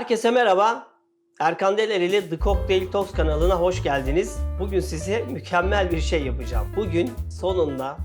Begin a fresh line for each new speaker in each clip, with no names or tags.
Herkese merhaba. Erkan Deler ile The Cocktail Talks kanalına hoş geldiniz. Bugün size mükemmel bir şey yapacağım. Bugün sonunda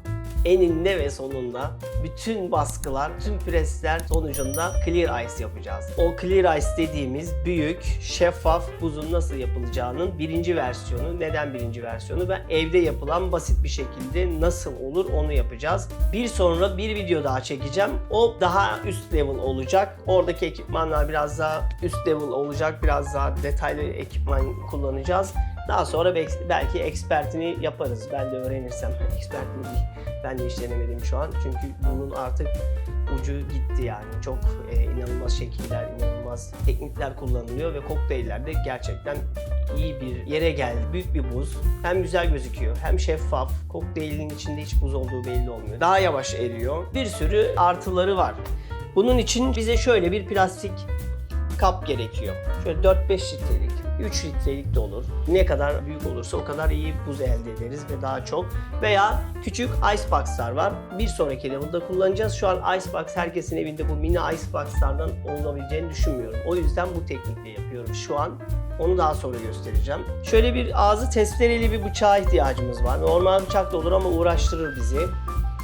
eninde ve sonunda bütün baskılar, tüm presler sonucunda Clear Ice yapacağız. O Clear Ice dediğimiz büyük, şeffaf buzun nasıl yapılacağının birinci versiyonu. Neden birinci versiyonu? Ben evde yapılan basit bir şekilde nasıl olur onu yapacağız. Bir sonra bir video daha çekeceğim. O daha üst level olacak. Oradaki ekipmanlar biraz daha üst level olacak. Biraz daha detaylı ekipman kullanacağız. Daha sonra belki- expertini yaparız. Ben de öğrenirsem. Expertini değil. Ben de hiç denemedim şu an. Çünkü bunun artık ucu gitti yani. Çok e, inanılmaz şekiller, inanılmaz teknikler kullanılıyor ve kokteyllerde gerçekten iyi bir yere geldi. Büyük bir buz. Hem güzel gözüküyor hem şeffaf. Kokteylin içinde hiç buz olduğu belli olmuyor. Daha yavaş eriyor. Bir sürü artıları var. Bunun için bize şöyle bir plastik kap gerekiyor. Şöyle 4-5 litrelik, 3 litrelik de olur. Ne kadar büyük olursa o kadar iyi buz elde ederiz ve daha çok. Veya küçük iceboxlar var. Bir sonraki level'da kullanacağız. Şu an icebox herkesin evinde bu mini iceboxlardan olabileceğini düşünmüyorum. O yüzden bu teknikle yapıyorum şu an. Onu daha sonra göstereceğim. Şöyle bir ağzı testereli bir bıçağa ihtiyacımız var. Normal bıçak da olur ama uğraştırır bizi.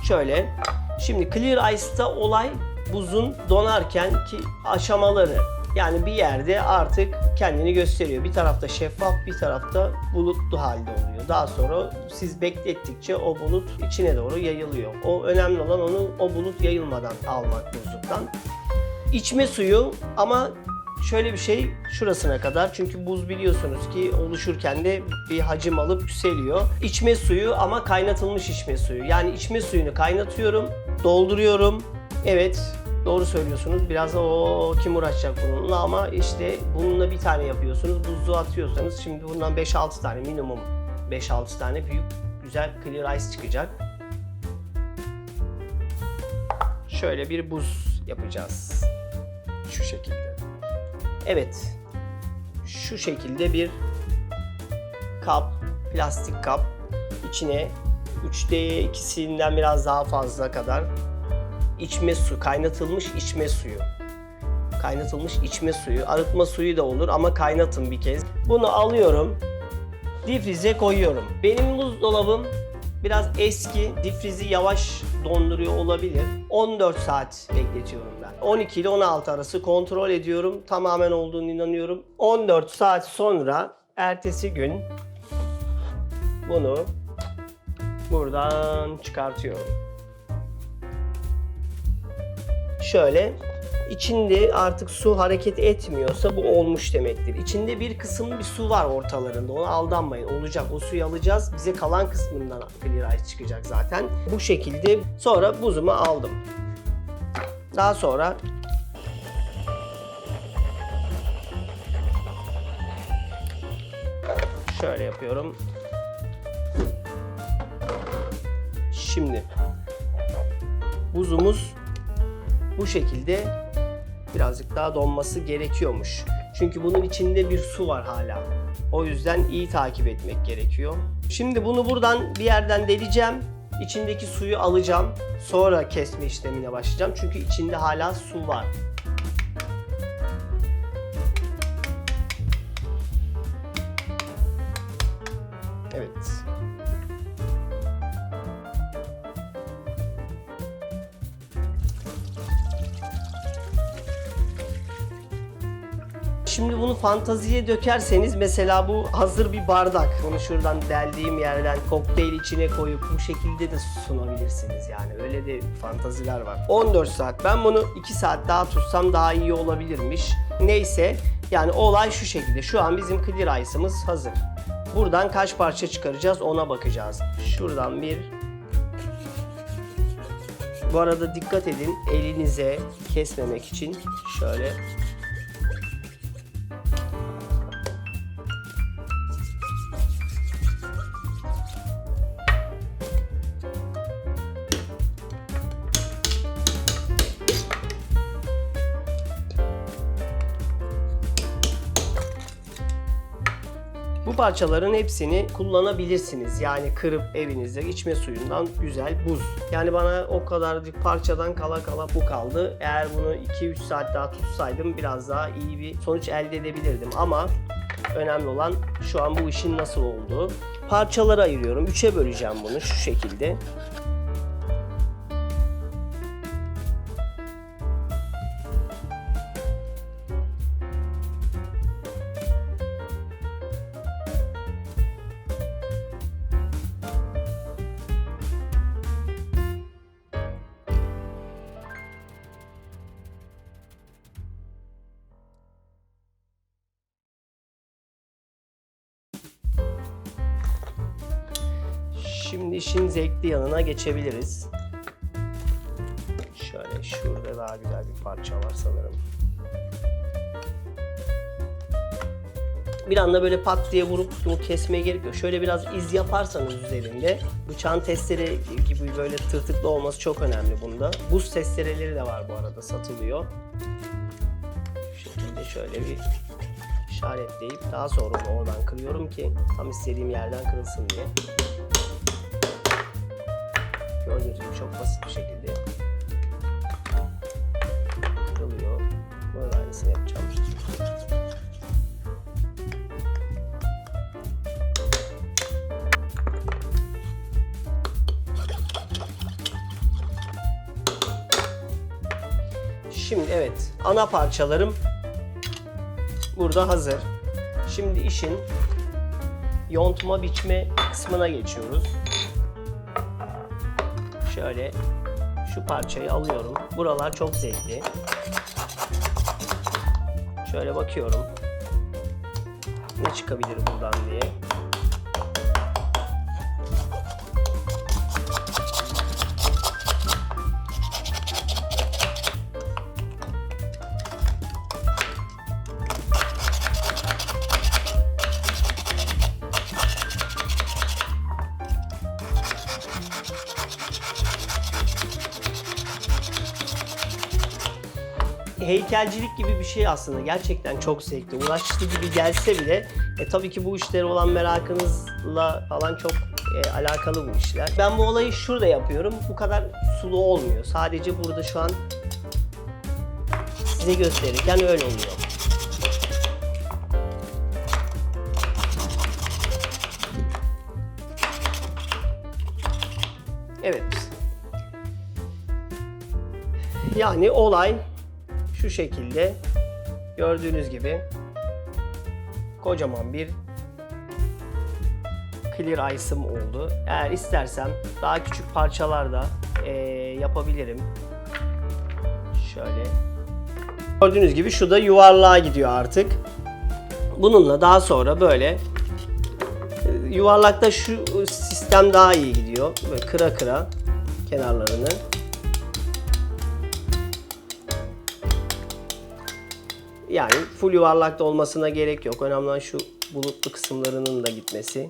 Şöyle. Şimdi Clear Ice'ta olay buzun donarken ki aşamaları. Yani bir yerde artık kendini gösteriyor. Bir tarafta şeffaf, bir tarafta bulutlu halde oluyor. Daha sonra siz beklettikçe o bulut içine doğru yayılıyor. O önemli olan onu o bulut yayılmadan almak buzluktan. İçme suyu ama şöyle bir şey şurasına kadar çünkü buz biliyorsunuz ki oluşurken de bir hacim alıp yükseliyor. İçme suyu ama kaynatılmış içme suyu. Yani içme suyunu kaynatıyorum, dolduruyorum. Evet doğru söylüyorsunuz. Biraz o kim uğraşacak bununla ama işte bununla bir tane yapıyorsunuz. Buzluğa atıyorsanız şimdi bundan 5-6 tane minimum 5-6 tane büyük güzel clear ice çıkacak. Şöyle bir buz yapacağız. Şu şekilde. Evet. Şu şekilde bir kap, plastik kap. İçine 3'te 2'sinden biraz daha fazla kadar içme su, kaynatılmış içme suyu. Kaynatılmış içme suyu, arıtma suyu da olur ama kaynatın bir kez. Bunu alıyorum, difrize koyuyorum. Benim buzdolabım biraz eski, difrizi yavaş donduruyor olabilir. 14 saat bekletiyorum ben. 12 ile 16 arası kontrol ediyorum. Tamamen olduğunu inanıyorum. 14 saat sonra ertesi gün bunu buradan çıkartıyorum. Şöyle içinde artık su hareket etmiyorsa bu olmuş demektir. İçinde bir kısım bir su var ortalarında. Ona aldanmayın. Olacak. O suyu alacağız. Bize kalan kısmından clear ice çıkacak zaten. Bu şekilde sonra buzumu aldım. Daha sonra şöyle yapıyorum. Şimdi buzumuz bu şekilde birazcık daha donması gerekiyormuş. Çünkü bunun içinde bir su var hala. O yüzden iyi takip etmek gerekiyor. Şimdi bunu buradan bir yerden deleceğim. İçindeki suyu alacağım. Sonra kesme işlemine başlayacağım. Çünkü içinde hala su var. Evet. Şimdi bunu fantaziye dökerseniz mesela bu hazır bir bardak. Bunu şuradan deldiğim yerden kokteyl içine koyup bu şekilde de sunabilirsiniz yani. Öyle de fantaziler var. 14 saat. Ben bunu 2 saat daha tutsam daha iyi olabilirmiş. Neyse yani olay şu şekilde. Şu an bizim clear ice'ımız hazır. Buradan kaç parça çıkaracağız ona bakacağız. Şuradan bir bu arada dikkat edin elinize kesmemek için şöyle Bu parçaların hepsini kullanabilirsiniz. Yani kırıp evinizde içme suyundan güzel buz. Yani bana o kadar bir parçadan kala kala bu kaldı. Eğer bunu 2-3 saat daha tutsaydım biraz daha iyi bir sonuç elde edebilirdim. Ama önemli olan şu an bu işin nasıl olduğu. Parçalara ayırıyorum. Üçe böleceğim bunu şu şekilde. İşin zevkli yanına geçebiliriz. Şöyle şurada daha güzel bir parça var sanırım. Bir anda böyle pat diye vurup bunu kesmeye gerek yok. Şöyle biraz iz yaparsanız üzerinde bıçağın testere gibi böyle tırtıklı olması çok önemli bunda. Buz testereleri de var bu arada satılıyor. Şu şekilde şöyle bir işaretleyip daha sonra oradan kırıyorum ki tam istediğim yerden kırılsın diye. Gördüğünüz gibi çok basit bir şekilde kırılıyor. Böyle aynısını yapacağım. Şimdi evet ana parçalarım burada hazır. Şimdi işin yontma biçme kısmına geçiyoruz. Şöyle şu parçayı alıyorum. Buralar çok zevkli. Şöyle bakıyorum. Ne çıkabilir buradan diye. Heykelcilik gibi bir şey aslında. Gerçekten çok zevkli. Uğraşlı gibi gelse bile e, tabii ki bu işlere olan merakınızla falan çok e, alakalı bu işler. Ben bu olayı şurada yapıyorum. Bu kadar sulu olmuyor. Sadece burada şu an size gösterirken öyle oluyor. Evet. Yani olay şu şekilde gördüğünüz gibi kocaman bir clear ice'ım oldu. Eğer istersem daha küçük parçalarda eee, yapabilirim. Şöyle. Gördüğünüz gibi şu da yuvarlığa gidiyor artık. Bununla daha sonra böyle e, yuvarlakta şu sistem daha iyi gidiyor. Böyle kıra kıra kenarlarını. Yani full yuvarlakta olmasına gerek yok. Önemli olan şu bulutlu kısımlarının da gitmesi.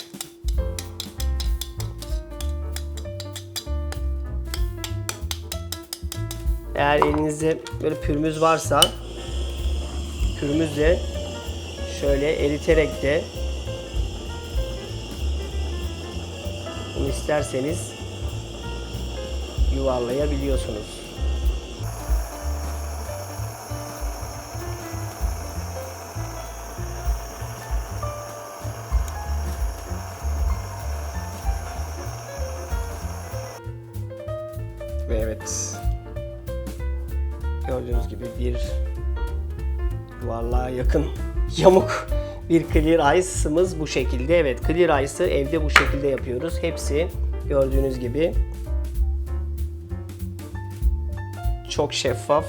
Eğer elinizde böyle pürmüz varsa pürmüzle şöyle eriterek de bunu isterseniz yuvarlayabiliyorsunuz. Ve evet. Gördüğünüz gibi bir yuvarlığa yakın yamuk bir clear ice'ımız bu şekilde. Evet clear ice'ı evde bu şekilde yapıyoruz. Hepsi gördüğünüz gibi çok şeffaf.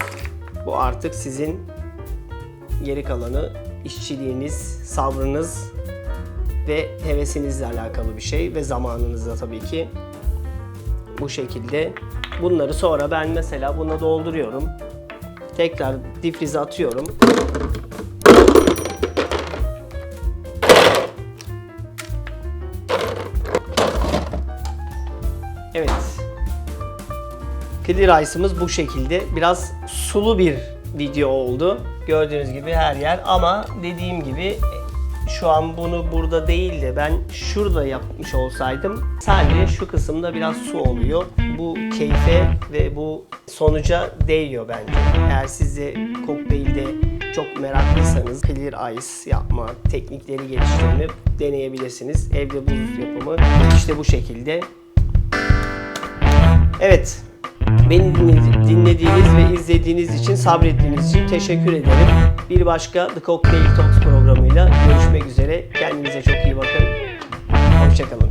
Bu artık sizin geri kalanı işçiliğiniz, sabrınız ve hevesinizle alakalı bir şey ve zamanınızla tabii ki bu şekilde. Bunları sonra ben mesela buna dolduruyorum. Tekrar difrize atıyorum. Evet. Clear Ice'ımız bu şekilde. Biraz sulu bir video oldu. Gördüğünüz gibi her yer ama dediğim gibi şu an bunu burada değil de ben şurada yapmış olsaydım sadece şu kısımda biraz su oluyor. Bu keyfe ve bu sonuca değiyor bence. Eğer siz de kokteylde çok meraklıysanız clear ice yapma teknikleri geliştirme deneyebilirsiniz. Evde buz yapımı işte bu şekilde. Evet. Beni dinledi- dinlediğiniz ve izlediğiniz için, sabrettiğiniz için teşekkür ederim. Bir başka The Cocktail Talks programıyla görüşmek üzere. Kendinize çok iyi bakın. Hoşçakalın.